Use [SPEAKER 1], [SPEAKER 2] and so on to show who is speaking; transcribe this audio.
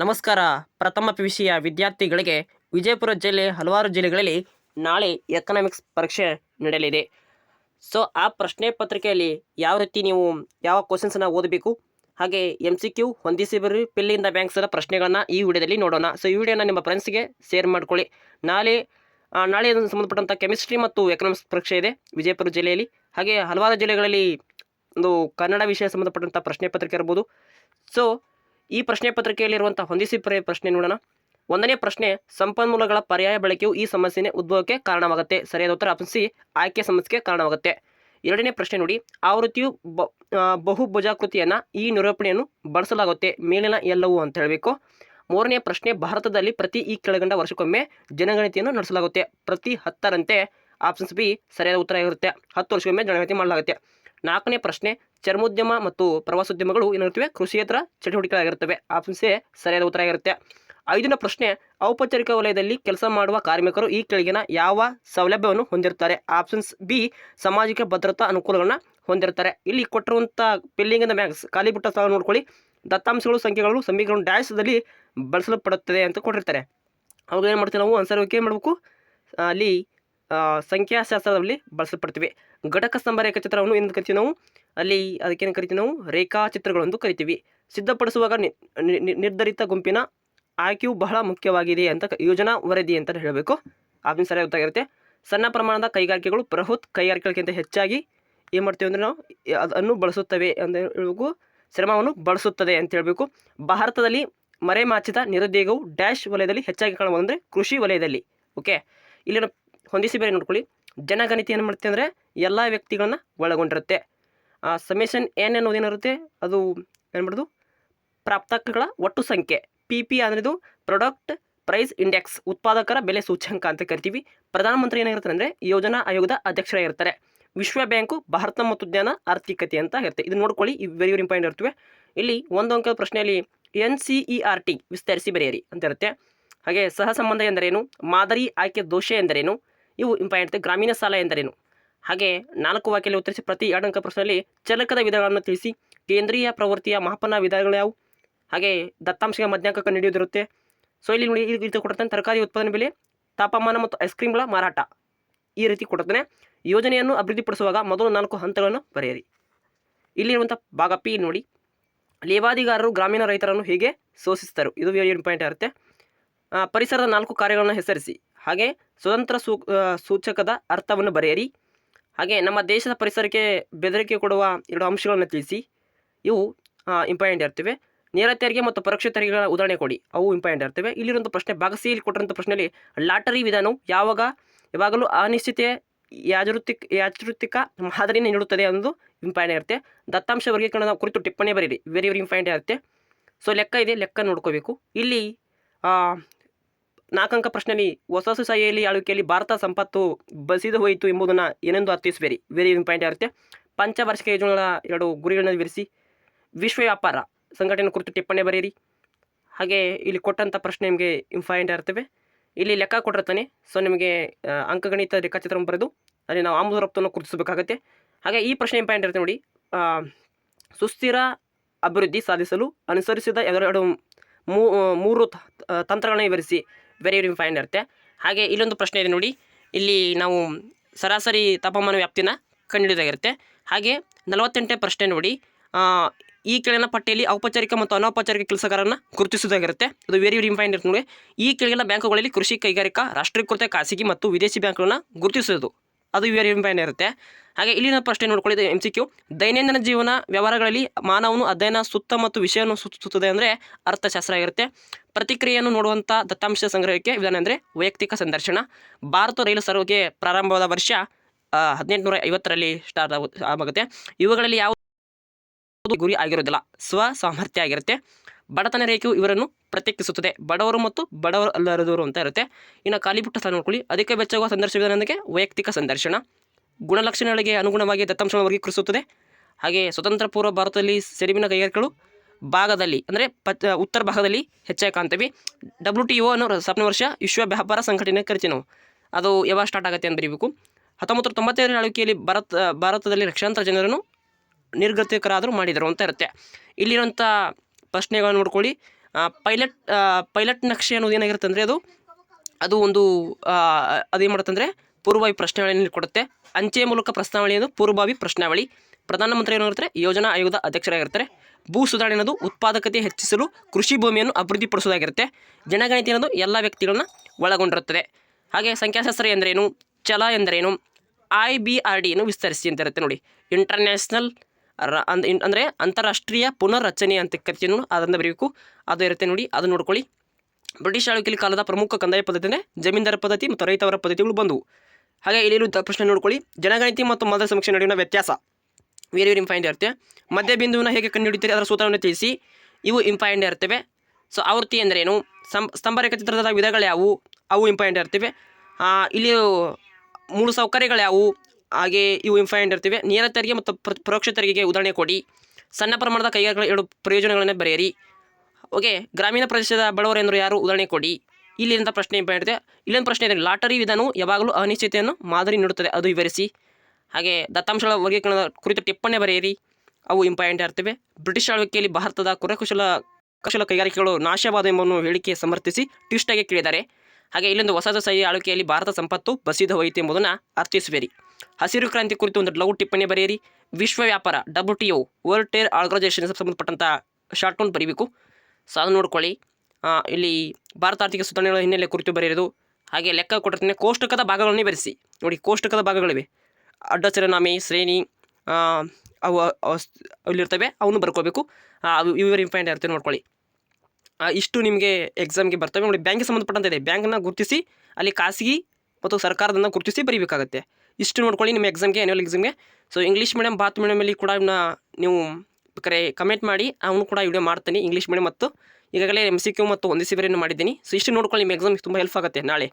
[SPEAKER 1] ನಮಸ್ಕಾರ. ಪ್ರಥಮ ಪಿ ವಿಷಯ ವಿದ್ಯಾರ್ಥಿಗಳಿಗೆ ವಿಜಯಪುರ ಜಿಲ್ಲೆ ಹಲವಾರು ಜಿಲ್ಲೆಗಳಲ್ಲಿ ನಾಳೆ ಎಕನಾಮಿಕ್ಸ್ ಪರೀಕ್ಷೆ ನಡೆಯಲಿದೆ. ಸೊ ಆ ಪ್ರಶ್ನೆ ಪತ್ರಿಕೆಯಲ್ಲಿ ಯಾವ ರೀತಿ ನೀವು ಯಾವ ಕ್ವಶನ್ಸನ್ನು ಓದಬೇಕು? ಹಾಗೆ ಎಂ ಸಿ ಕ್ಯೂ ಹೊಂದಿಸಿ ಬರ್ರಿ ಪಿಲ್ಲಿಂದ ಬ್ಯಾಂಕ್ಸದ ಪ್ರಶ್ನೆಗಳನ್ನು ಈ ವಿಡಿಯೋದಲ್ಲಿ ನೋಡೋಣ. ಸೊ ಈ ವಿಡಿಯೋನ ನಿಮ್ಮ ಫ್ರೆಂಡ್ಸ್ಗೆ ಶೇರ್ ಮಾಡ್ಕೊಳ್ಳಿ. ನಾಳೆ ನಾಳೆ ಸಂಬಂಧಪಟ್ಟಂಥ ಕೆಮಿಸ್ಟ್ರಿ ಮತ್ತು ಎಕನಾಮಿಕ್ಸ್ ಪರೀಕ್ಷೆ ಇದೆ ವಿಜಯಪುರ ಜಿಲ್ಲೆಯಲ್ಲಿ. ಹಾಗೆ ಹಲವಾರು ಜಿಲ್ಲೆಗಳಲ್ಲಿ ಒಂದು ಕನ್ನಡ ವಿಷಯ ಸಂಬಂಧಪಟ್ಟಂಥ ಪ್ರಶ್ನೆ ಪತ್ರಿಕೆ ಇರ್ಬೋದು. ಸೊ ಈ ಪ್ರಶ್ನೆ ಪತ್ರಿಕೆಯಲ್ಲಿರುವಂಥ ಹೊಂದಿಸಿ ಪ್ರಶ್ನೆ ನೋಡೋಣ. ಒಂದನೇ ಪ್ರಶ್ನೆ, ಸಂಪನ್ಮೂಲಗಳ ಪರ್ಯಾಯ ಬಳಕೆಯು ಈ ಸಮಸ್ಯೆನೇ ಉದ್ಭವಕ್ಕೆ ಕಾರಣವಾಗುತ್ತೆ. ಸರಿಯಾದ ಉತ್ತರ ಆಪ್ಷನ್ ಸಿ, ಆಯ್ಕೆ ಸಮಸ್ಯೆಗೆ ಕಾರಣವಾಗುತ್ತೆ. ಎರಡನೇ ಪ್ರಶ್ನೆ ನೋಡಿ, ಆವೃತ್ತಿಯು ಬ ಬಹುಭುಜಾಕೃತಿಯನ್ನು ಈ ನಿರೂಪಣೆಯನ್ನು ಬಳಸಲಾಗುತ್ತೆ. ಮೇಲಿನ ಎಲ್ಲವೂ ಅಂತ ಹೇಳಬೇಕು. ಮೂರನೇ ಪ್ರಶ್ನೆ, ಭಾರತದಲ್ಲಿ ಪ್ರತಿ ಈ ಕೆಳಗಂಡ ವರ್ಷಕ್ಕೊಮ್ಮೆ ಜನಗಣತಿಯನ್ನು ನಡೆಸಲಾಗುತ್ತೆ. ಪ್ರತಿ ಹತ್ತರಂತೆ ಆಪ್ಷನ್ಸ್ ಬಿ ಸರಿಯಾದ ಉತ್ತರ ಇರುತ್ತೆ. ಹತ್ತು ವರ್ಷಕ್ಕೊಮ್ಮೆ ಜನಗಣತಿ ಮಾಡಲಾಗುತ್ತೆ. ನಾಲ್ಕನೇ ಪ್ರಶ್ನೆ, ಚರ್ಮೋದ್ಯಮ ಮತ್ತು ಪ್ರವಾಸೋದ್ಯಮಗಳು ಏನಿರುತ್ತವೆ ಕೃಷಿಯೇತರ ಚಟುವಟಿಕೆಗಳಾಗಿರ್ತವೆ ಆಪ್ಷನ್ ಸರಿಯಾದ ಉತ್ತರ ಆಗಿರುತ್ತೆ. ಐದನೇ ಪ್ರಶ್ನೆ, ಔಪಚಾರಿಕ ವಲಯದಲ್ಲಿ ಕೆಲಸ ಮಾಡುವ ಕಾರ್ಮಿಕರು ಈ ಕೆಳಗಿನ ಯಾವ ಸೌಲಭ್ಯವನ್ನು ಹೊಂದಿರ್ತಾರೆ ಆಪ್ಷನ್ಸ್ ಬಿ ಸಾಮಾಜಿಕ ಭದ್ರತಾ ಅನುಕೂಲಗಳನ್ನು ಹೊಂದಿರ್ತಾರೆ ಇಲ್ಲಿ ಕೊಟ್ಟಿರುವಂಥ ದ ಮ್ಯಾಕ್ಸ್ ಖಾಲಿ ಬಿಟ್ಟ ಸ್ಥಳ ನೋಡ್ಕೊಳ್ಳಿ. ದತ್ತಾಂಶಗಳು, ಸಂಖ್ಯೆಗಳು ಸಮೀಕರಣ ಡ್ಯಾಶ್ದಲ್ಲಿ ಬಳಸಲ್ಪಡುತ್ತದೆ ಅಂತ ಕೊಟ್ಟಿರ್ತಾರೆ. ಅವಾಗ ಏನು ಮಾಡ್ತೀವಿ ನಾವು? ಆನ್ಸರ್ ಮಾಡಬೇಕು? ಅಲ್ಲಿ ಸಂಖ್ಯಾಶಾಸ್ತ್ರದಲ್ಲಿ ಬಳಸಲ್ಪಡ್ತೀವಿ. ಘಟಕ ಸ್ತಂಭ ರೇಖಾಚಿತ್ರವನ್ನು ಏನು ಕರಿತೀವಿ ನಾವು? ಅಲ್ಲಿ ಅದಕ್ಕೇನು ಕರಿತೀವಿ ನಾವು? ರೇಖಾಚಿತ್ರಗಳು ಎಂದು ಕರಿತೀವಿ. ಸಿದ್ಧಪಡಿಸುವಾಗ ನಿರ್ಧರಿತ ಗುಂಪಿನ ಆಯ್ಕೆಯು ಬಹಳ ಮುಖ್ಯವಾಗಿದೆ ಅಂತ ಯೋಜನಾ ವರದಿ ಅಂತ ಹೇಳಬೇಕು. ಆಪ್ಷನ್ ಸರಿಯಾಗಿ ಗೊತ್ತಾಗಿರುತ್ತೆ. ಸಣ್ಣ ಪ್ರಮಾಣದ ಕೈಗಾರಿಕೆಗಳು ಬೃಹತ್ ಕೈಗಾರಿಕೆಗಳಿಗಿಂತ ಹೆಚ್ಚಾಗಿ ಏನು ಮಾಡ್ತೀವಿ ಅಂದರೆ ನಾವು ಅದನ್ನು ಬಳಸುತ್ತವೆ ಅಂತ ಹೇಳಬೇಕು. ಶ್ರಮವನ್ನು ಬಳಸುತ್ತದೆ ಅಂತ ಹೇಳಬೇಕು. ಭಾರತದಲ್ಲಿ ಮರೆಮಾಚಿದ ನಿರುದ್ಯೋಗವು ಡ್ಯಾಶ್ ವಲಯದಲ್ಲಿ ಹೆಚ್ಚಾಗಿ ಕಾಣಬಹುದು ಅಂದರೆ ಕೃಷಿ ವಲಯದಲ್ಲಿ. ಓಕೆ? ಇಲ್ಲಿನ ಹೊಂದಿಸಿ ಬೇರೆ ನೋಡ್ಕೊಳ್ಳಿ. ಜನಗಣತಿ ಏನು ಮಾಡ್ತೀವಿ ಅಂದರೆ ಎಲ್ಲ ವ್ಯಕ್ತಿಗಳನ್ನ ಒಳಗೊಂಡಿರುತ್ತೆ. ಆ ಸಮೇಷನ್ ಎನ್ ಅನ್ನೋದೇನಿರುತ್ತೆ ಅದು ಏನು ಮಾಡೋದು? ಪ್ರಾಪ್ತಕಗಳ ಒಟ್ಟು ಸಂಖ್ಯೆ. ಪಿ ಪಿ ಇದು ಪ್ರಾಡಕ್ಟ್ ಪ್ರೈಸ್ ಇಂಡೆಕ್ಸ್ ಉತ್ಪಾದಕರ ಬೆಲೆ ಸೂಚ್ಯಂಕ ಅಂತ ಕರಿತೀವಿ. ಪ್ರಧಾನಮಂತ್ರಿ ಏನಾಗಿರ್ತಾರೆ ಅಂದರೆ ಯೋಜನಾ ಆಯೋಗದ ಅಧ್ಯಕ್ಷರಾಗಿರ್ತಾರೆ ವಿಶ್ವ ಬ್ಯಾಂಕು, ಭಾರತ ಮತ್ತು ಜ್ಞಾನ ಆರ್ಥಿಕತೆ ಅಂತ ಇರುತ್ತೆ. ಇದು ನೋಡ್ಕೊಳ್ಳಿ ವೆರಿ ವೆರಿ ಇಂಪಾರ್ಟೆಂಟ್ ಇರ್ತವೆ. ಇಲ್ಲಿ ಒಂದು ಅಂಕದ ಪ್ರಶ್ನೆಯಲ್ಲಿ N C E R T ವಿಸ್ತರಿಸಿ ಬರೆಯಿರಿ ಅಂತ ಇರುತ್ತೆ. ಹಾಗೆ ಸಹ ಸಂಬಂಧ ಎಂದರೇನು? ಮಾದರಿ ಆಯ್ಕೆ ದೋಷ ಎಂದರೇನು? ಇವು ಇಂಪಾರ್ಟೆಂಟ್ ಗ್ರಾಮೀಣ ಸಾಲ ಎಂದರೇನು? ಹಾಗೆ ನಾಲ್ಕು ವಾಕ್ಯಲ್ಲಿ ಉತ್ತರಿಸಿ ಪ್ರತಿ ಎರಡು ಅಂಕ ಪ್ರಶ್ನೆಯಲ್ಲಿ ಚಲಕದ ವಿಧಗಳನ್ನು ತಿಳಿಸಿ. ಕೇಂದ್ರೀಯ ಪ್ರವೃತ್ತಿಯ ಮಾಪನ ವಿಧಗಳು ಯಾವುವು? ಹಾಗೆ ದತ್ತಾಂಶಗಳ ಮಧ್ಯಾಂಕ ನಡೆಯುವುದಿರುತ್ತೆ ಸೊ ಇಲ್ಲಿ ನೋಡಿ ಈ ರೀತಿ ಕೊಡ್ತಾನೆ ತರಕಾರಿ ಉತ್ಪಾದನೆ ಬೆಲೆ, ತಾಪಮಾನ ಮತ್ತು ಐಸ್ ಕ್ರೀಮ್ಗಳ ಮಾರಾಟ. ಈ ರೀತಿ ಕೊಡ್ತಾನೆ ಯೋಜನೆಯನ್ನು ಅಭಿವೃದ್ಧಿಪಡಿಸುವಾಗ ಮೊದಲು ನಾಲ್ಕು ಹಂತಗಳನ್ನು ಬರೆಯಿರಿ. ಇಲ್ಲಿರುವಂಥ ಭಾಗ ಪಿ ನೋಡಿ. ಲೇವಾದಿಗಾರರು ಗ್ರಾಮೀಣ ರೈತರನ್ನು ಹೇಗೆ ಶೋಷಿಸ್ತಾರೆ ಇದು ವೆರಿ ಪಾಯಿಂಟ್ ಇರುತ್ತೆ ಪರಿಸರದ ನಾಲ್ಕು ಕಾರ್ಯಗಳನ್ನು ಹೆಸರಿಸಿ. ಹಾಗೆ ಸ್ವತಂತ್ರ ಸೂ ಸೂಚಕದ ಅರ್ಥವನ್ನು ಬರೆಯಿರಿ. ಹಾಗೆ ನಮ್ಮ ದೇಶದ ಪರಿಸರಕ್ಕೆ ಬೆದರಿಕೆ ಕೊಡುವ ಎರಡು ಅಂಶಗಳನ್ನು ತಿಳಿಸಿ. ಇವು ಇಂಪಾರ್ಟೆಂಟ್ ಇರ್ತವೆ. ನೇರ ತೆರಿಗೆ ಮತ್ತು ಪರೋಕ್ಷ ತೆರಿಗೆಗಳ ಉದಾಹರಣೆ ಕೊಡಿ. ಅವು ಇಂಪಾರ್ಟೆಂಟ್ ಇರ್ತವೆ. ಇಲ್ಲಿರುವಂಥ ಪ್ರಶ್ನೆ ಭಾಗಸಿಯಲ್ಲಿ ಕೊಟ್ಟಿರುವಂಥ ಪ್ರಶ್ನೆಯಲ್ಲಿ ಲಾಟರಿ ವಿಧಾನವು ಯಾವಾಗ, ಯಾವಾಗಲೂ ಅನಿಶ್ಚಿತ ಯಾಜೃತಿಕ್ ಯಾಜೃತಿಕ ಮಾದರಿಯನ್ನು ನೀಡುತ್ತದೆ ಅನ್ನೋದು ಇಂಪಾರ್ಟೆಂಟ್ ಇರುತ್ತೆ. ದತ್ತಾಂಶ ವರ್ಗೀಕರಣದ ಕುರಿತು ಟಿಪ್ಪಣಿ ಬರೀರಿ. ವೆರಿ ವೆರಿ ಇಂಪಾರ್ಟೆಂಟ್ ಇರುತ್ತೆ. ಸೊ ಲೆಕ್ಕ ಇದೆ. ಲೆಕ್ಕ ನೋಡ್ಕೋಬೇಕು. ಇಲ್ಲಿ ನಾಲ್ಕಂಕ ಪ್ರಶ್ನೆಯಲ್ಲಿ ಹೊಸ ಹೊಸ ಶೈಲಿ ಆಳ್ವಿಕೆಯಲ್ಲಿ ಭಾರತ ಸಂಪತ್ತು ಬಸಿದು ಹೋಯಿತು ಎಂಬುದನ್ನು ಏನೆಂದು ಅರ್ಥಿಸಬೇರಿ ವೆರಿ ಇಂಪಾರ್ಟೆಂಟ್ ಇರುತ್ತೆ ಪಂಚವಾರ್ಷಿಕ ಯೋಜನೆಗಳ ಎರಡು ಗುರಿಗಳನ್ನು ವಿವರಿಸಿ. ವಿಶ್ವ ವ್ಯಾಪಾರ ಸಂಘಟನೆ ಕುರಿತು ಟಿಪ್ಪಣಿ ಬರೆಯಿರಿ. ಹಾಗೆ ಇಲ್ಲಿ ಕೊಟ್ಟಂಥ ಪ್ರಶ್ನೆ ನಿಮಗೆ ಇಂಪಾರ್ಟೆಂಟ್ ಇರ್ತವೆ. ಇಲ್ಲಿ ಲೆಕ್ಕ ಕೊಟ್ಟಿರ್ತಾನೆ ಸೊ ನಿಮಗೆ ಅಂಕಗಣಿತ ರೇಖಾಚಿತ್ರವನ್ನು ಬರೆದು ಅಲ್ಲಿ ನಾವು ಆಮದು ರಫ್ತನ್ನು ಗುರುತಿಸಬೇಕಾಗತ್ತೆ. ಹಾಗೆ ಈ ಪ್ರಶ್ನೆ ಇಂಪಾರ್ಟೆಂಟ್ ಇರುತ್ತೆ ನೋಡಿ. ಸುಸ್ಥಿರ ಅಭಿವೃದ್ಧಿ ಸಾಧಿಸಲು ಅನುಸರಿಸಿದ ಎರಡು ಮೂರು ತಂತ್ರಗಳನ್ನ ವಿವರಿಸಿ. ವೆರಿ ವೆರಿ ಇಂಪಾರ್ಟೆಂಟ್ ಇರುತ್ತೆ. ಹಾಗೆ ಇಲ್ಲೊಂದು ಪ್ರಶ್ನೆ ಇದೆ ನೋಡಿ. ಇಲ್ಲಿ ನಾವು ಸರಾಸರಿ ತಾಪಮಾನ ವ್ಯಾಪ್ತಿನ ಕಂಡುಹಿಡಿದಾಗಿರುತ್ತೆ. ಹಾಗೆ ನಲವತ್ತೆಂಟನೇ ಪ್ರಶ್ನೆ ನೋಡಿ. ಈ ಕೆಳಗಿನ ಪಟ್ಟಿಯಲ್ಲಿ ಔಪಚಾರಿಕ ಮತ್ತು ಅನೌಪಚಾರಿಕ ಕೆಲಸಗಾರರನ್ನು ಗುರುತಿಸುವುದಾಗಿರುತ್ತೆ ಅದು ವೆರಿ ವೆರಿ ಇಂಪಾರ್ಟೆಂಟ್ ನೋಡಿ. ಈ ಕೆಳಗಿನ ಬ್ಯಾಂಕುಗಳಲ್ಲಿ ಕೃಷಿ ಕೈಗಾರಿಕಾ, ರಾಷ್ಟ್ರೀಕೃತ ಖಾಸಗಿ ಮತ್ತು ವಿದೇಶಿ ಬ್ಯಾಂಕ್ಗಳನ್ನು ಗುರುತಿಸುವುದು ಅದು ವೆರಿ ಇಂಪಾರ್ಟೆಂಟ್ ಇರುತ್ತೆ. ಹಾಗೆ ಇಲ್ಲಿನ ಪ್ರಶ್ನೆ ನೋಡ್ಕೊಳ್ಳಿ ಎಂ ಸಿ ಕ್ಯೂ ದೈನಂದಿನ ಜೀವನ ವ್ಯವಹಾರಗಳಲ್ಲಿ ಮಾನವನು ಅಧ್ಯಯನ ಸುತ್ತ ಮತ್ತು ವಿಷಯವನ್ನು ಸುತ್ತುತ್ತದೆ ಅಂದರೆ ಅರ್ಥಶಾಸ್ತ್ರ ಆಗಿರುತ್ತೆ. ಪ್ರತಿಕ್ರಿಯೆಯನ್ನು ನೋಡುವಂಥ ದತ್ತಾಂಶ ಸಂಗ್ರಹಕ್ಕೆ ವಿಧಾನ ಅಂದರೆ ವೈಯಕ್ತಿಕ ಸಂದರ್ಶನ. ಭಾರತ ರೈಲು ಸಾರಿಗೆ ಪ್ರಾರಂಭವಾದ ವರ್ಷ ಹದಿನೆಂಟುನೂರ ಐವತ್ತರಲ್ಲಿ ಸ್ಟಾರ್ಟ್ ಆಗು ಆಗುತ್ತೆ ಇವುಗಳಲ್ಲಿ ಯಾವ ಗುರಿ ಆಗಿರೋದಿಲ್ಲ, ಸ್ವ ಸಾಮರ್ಥ್ಯ ಆಗಿರುತ್ತೆ. ಬಡತನ ರೇಖೆಯು ಇವರನ್ನು ಪ್ರತ್ಯೇಕಿಸುತ್ತದೆ. ಬಡವರು ಮತ್ತು ಬಡವರು ಅಲ್ಲದವರು ಅಂತ ಇರುತ್ತೆ. ಇನ್ನು ಖಾಲಿ ಪುಟ್ಟ ಸ್ಥಾನ ನೋಡ್ಕೊಳ್ಳಿ. ಅಧಿಕ ವೆಚ್ಚವಾಗುವ ಸಂದರ್ಶನದೊಂದಿಗೆ ವೈಯಕ್ತಿಕ ಸಂದರ್ಶನ. ಗುಣಲಕ್ಷಣಗಳಿಗೆ ಅನುಗುಣವಾಗಿ ದತ್ತಾಂಶವನ್ನು ವರ್ಗೀಕರಿಸುತ್ತದೆ. ಹಾಗೆ ಸ್ವತಂತ್ರ ಪೂರ್ವ ಭಾರತದಲ್ಲಿ ಸೆರಿವಿನ ಕೈಗಾರಿಕೆಗಳು ಭಾಗದಲ್ಲಿ, ಅಂದರೆ ಪತ್, ಉತ್ತರ ಭಾಗದಲ್ಲಿ ಹೆಚ್ಚಾಗಿ ಕಾಣ್ತೀವಿ. ಡಬ್ಲ್ಯೂ ಟಿ ಒ ಅನ್ನೋ ಸಪ್ನ ವರ್ಷ ವಿಶ್ವ ವ್ಯಾಪಾರ ಸಂಘಟನೆ ಕರಿತೀವಿ ನಾವು ಅದು ಯಾವಾಗ ಸ್ಟಾರ್ಟ್ ಆಗುತ್ತೆ ಅಂತ ಬರೀಬೇಕು. ಹತ್ತೊಂಬತ್ತು ತೊಂಬತ್ತೈದರ ಆಳ್ವಿಕೆಯಲ್ಲಿ ಭಾರತ, ಭಾರತದಲ್ಲಿ ಲಕ್ಷಾಂತರ ಜನರನ್ನು ನಿರ್ಗತಿಕರಾದರೂ ಮಾಡಿದರು ಅಂತ ಇರುತ್ತೆ. ಇಲ್ಲಿರುವಂಥ ಪ್ರಶ್ನೆಗಳನ್ನು ನೋಡ್ಕೊಳ್ಳಿ. ಪೈಲಟ್ ಪೈಲಟ್ ನಕ್ಷೆ ಅನ್ನೋದು ಏನಾಗಿರುತ್ತೆ ಅಂದರೆ ಅದು ಅದು ಒಂದು ಅದೇನು ಮಾಡುತ್ತೆ ಅಂದರೆ ಪೂರ್ವಭಾವಿ ಪ್ರಶ್ನಾವಳಿಯನ್ನು ಕೊಡುತ್ತೆ ಅಂಚೆ ಮೂಲಕ ಪ್ರಶ್ನಾವಳಿ ಅನ್ನೋದು ಪೂರ್ವಭಾವಿ ಪ್ರಶ್ನಾವಳಿ. ಪ್ರಧಾನಮಂತ್ರಿ ಏನಾಗಿರ್ತಾರೆ ಯೋಜನಾ ಆಯೋಗದ ಅಧ್ಯಕ್ಷರಾಗಿರ್ತಾರೆ. ಭೂ ಸುಧಾರಣೆ ಅನ್ನೋದು ಉತ್ಪಾದಕತೆ ಹೆಚ್ಚಿಸಲು ಕೃಷಿ ಭೂಮಿಯನ್ನು ಅಭಿವೃದ್ಧಿಪಡಿಸೋದಾಗಿರುತ್ತೆ ಜನಗಣತಿ ಅನ್ನೋದು ಎಲ್ಲ ವ್ಯಕ್ತಿಗಳನ್ನ ಒಳಗೊಂಡಿರುತ್ತದೆ. ಹಾಗೆ ಸಂಖ್ಯಾಶಾಸ್ತ್ರ ಎಂದರೇನು? ಚಲ ಎಂದರೇನು? ಐ ಬಿ ಆರ್ ಡಿಯನ್ನು ವಿಸ್ತರಿಸಿ ಅಂತ ಇರುತ್ತೆ ನೋಡಿ. ಇಂಟರ್ನ್ಯಾಷನಲ್ ಅಂದರೆ ಅಂತಾರಾಷ್ಟ್ರೀಯ ಪುನರ್ರಚನೆ ಅಂತ ಕರಿತೀವಿ ನೋಡಿ ಅದನ್ನು ಬರೀಬೇಕು. ಅದು ಇರುತ್ತೆ ನೋಡಿ, ಅದು ನೋಡ್ಕೊಳ್ಳಿ. ಬ್ರಿಟಿಷ್ ಆಳ್ವಿಕೆಯ ಕಾಲದ ಪ್ರಮುಖ ಕಂದಾಯ ಪದ್ಧತಿ ಅಂದರೆ ಜಮೀನ್ದಾರ ಪದ್ಧತಿ ಮತ್ತು ರೈತವರ ಪದ್ಧತಿಗಳು ಬಂದವು. ಹಾಗೆ ಇಲ್ಲಿರುವ ಪ್ರಶ್ನೆ ನೋಡ್ಕೊಳ್ಳಿ, ಜನಗಣತಿ ಮತ್ತು ಮದ ಸಮೀಕ್ಷೆ ನಡುವಿನ ವ್ಯತ್ಯಾಸ. ವೇರಿ ವೇರಿ ಇಂಪಾಯಿಂಟ್ ಇರುತ್ತೆ. ಮಧ್ಯ ಬಿಂದುವಿನ ಹೇಗೆ ಕಂಡುಹಿಡಿತಾರೆ ಅದರ ಸೂತ್ರವನ್ನು ತಿಳಿಸಿ. ಇವು ಇಂಪಾಯಿಂಟ್ ಇರ್ತವೆ. ಸೊ ಆವೃತ್ತಿ ಎಂದರೇನು? ಸ್ತಂಭ ರೇಖಾಚಿತ್ರದ ವಿಧಗಳು ಯಾವುವು ಅವು ಇಂಪಾಯಿಂಟ್ ಇರ್ತವೆ. ಇಲ್ಲಿ ಮೂಲ ಸೌಕರ್ಯಗಳು ಯಾವುವು ಹಾಗೆ ಇವು ಇನ್ಫೈಂಡ್ ಇರ್ತವೆ ನೇರ ತೆರಿಗೆ ಮತ್ತು ಪ್ರ- ಪರೋಕ್ಷ ತೆರಿಗೆಗೆ ಉದಾಹರಣೆ ಕೊಡಿ. ಸಣ್ಣ ಪ್ರಮಾಣದ ಕೈಗಾರಿಕೆಗಳ ಎರಡು ಪ್ರಯೋಜನಗಳನ್ನು ಬರೆಯಿರಿ. ಓಕೆ, ಗ್ರಾಮೀಣ ಪ್ರದೇಶದ ಬಡವರು ಎಂದರು ಯಾರು? ಉದಾಹರಣೆ ಕೊಡಿ. ಇಲ್ಲಿಂದ ಪ್ರಶ್ನೆ ಇಂಪಾರ್ಟೆಂಟ್ ಇದೆ ಇಲ್ಲೊಂದು ಪ್ರಶ್ನೆ ಇದೆ. ಲಾಟರಿ ವಿಧಾನವು ಯಾವಾಗಲೂ ಅನಿಶ್ಚಿತೆಯನ್ನು ಮಾದರಿ ನೀಡುತ್ತದೆ. ಅದು ವಿವರಿಸಿ. ಹಾಗೆ ದತ್ತಾಂಶಗಳ ವರ್ಗೀಕರಣದ ಕುರಿತು ಟಿಪ್ಪಣಿ ಬರೆಯಿರಿ. ಅವು ಇಂಪಾಯಿಂಟ್ ಇರ್ತವೆ. ಬ್ರಿಟಿಷ್ ಆಳ್ವಿಕೆಯಲ್ಲಿ ಭಾರತದ ಕುರಕುಶಲ ಕುಶಲ ಕೈಗಾರಿಕೆಗಳು ನಾಶವಾದ ಎಂಬುದನ್ನು ಹೇಳಿಕೆ ಸಮರ್ಥಿಸಿ ಟ್ವಿಸ್ಟಾಗಿ ಕೇಳಿದ್ದಾರೆ. ಹಾಗೆ ಇಲ್ಲೊಂದು ವಸಾಹತುಶಾಹಿ ಆಳ್ವಿಕೆಯಲ್ಲಿ ಭಾರತ ಸಂಪತ್ತು ಬಸಿದ ಹೋಯಿತು ಎಂಬುದನ್ನು ಅರ್ಥೈಸುವಿರಿ. ಹಸಿರು ಕ್ರಾಂತಿ ಕುರಿತು ಒಂದು ಲಘು ಟಿಪ್ಪಣಿ ಬರೆಯಿರಿ. ವಿಶ್ವ ವ್ಯಾಪಾರ W T O world trade organisation ಸಂಬಂಧಪಟ್ಟಂಥ ಶಾರ್ಟ್ ನೋಟ್ ಬರೀಬೇಕು. ಸೊ ಅದು ನೋಡ್ಕೊಳ್ಳಿ. ಇಲ್ಲಿ ಭಾರತ ಆರ್ಥಿಕ ಸುಧಾರಣೆಗಳ ಹಿನ್ನೆಲೆ ಕುರಿತು ಬರೆಯೋದು ಹಾಗೆ ಲೆಕ್ಕ ಕೊಟ್ಟಿರ್ತೀನಿ. ಕೋಷ್ಟಕದ ಭಾಗಗಳನ್ನೇ ಬರೆಸಿ. ನೋಡಿ ಕೋಷ್ಟಕದ ಭಾಗಗಳಿವೆ. ಅಡ್ಡಚರನಾಮೆ ಶ್ರೇಣಿ ಆ, ಅವು ಅಲ್ಲಿರ್ತವೆ ಅವನು ಬರ್ಕೋಬೇಕು. ಇವರು ಇಂಪಾಯಿಂಟ್ ಇರ್ತವೆ ನೋಡ್ಕೊಳ್ಳಿ. ಇಷ್ಟು ನಿಮಗೆ ಎಕ್ಸಾಮ್ಗೆ ಬರ್ತವೆ. ನೋಡಿ ಬ್ಯಾಂಕ್ಗೆ ಸಂಬಂಧಪಟ್ಟಂತಿದೆ ಇದೆ. ಬ್ಯಾಂಕನ್ನ ಗುರುತಿಸಿ ಅಲ್ಲಿ ಖಾಸಗಿ ಮತ್ತು ಸರ್ಕಾರದನ್ನು ಗುರುತಿಸಿ ಬರೀಬೇಕಾಗುತ್ತೆ. ಇಷ್ಟು ನೋಡ್ಕೊಳ್ಳಿ, ನಿಮ್ಮ ಎಕ್ಸಾಮ್ಗೆ ಆ್ಯನ್ಯಲ್ ಎಕ್ಸಾಮ್ಗೆ ಸೊ ಇಂಗ್ಲೀಷ್ ಮೀಡಿಯಮ್ ಬಾತ್ ಮೀಡಿಯಮಲ್ಲಿ ಕೂಡ ಇವನ್ನ ನೀವು ಬೇಕಾರೆ ಕಮೆಂಟ್ ಮಾಡಿ, ಅವನು ಕೂಡ ವಿಡಿಯೋ ಮಾಡ್ತೀನಿ ಇಂಗ್ಲೀಷ್ ಮೀಡಿಯಮ್ ಮತ್ತು ಈಗಾಗಲೇ ಎಂ ಸಿ ಕ್ಯೂ ಮತ್ತು ಒಂದಿಸಿ ಬರೆಯನ್ನು ಮಾಡಿದ್ದೀನಿ. ಸೊ ಇಷ್ಟು ನೋಡ್ಕೊಳ್ಳಿ, ನಿಮ್ಮ ಎಕ್ಸಾಮ್ಗೆ ತುಂಬ ಹೆಲ್ಪ್ ಆಗುತ್ತೆ ನಾಳೆ.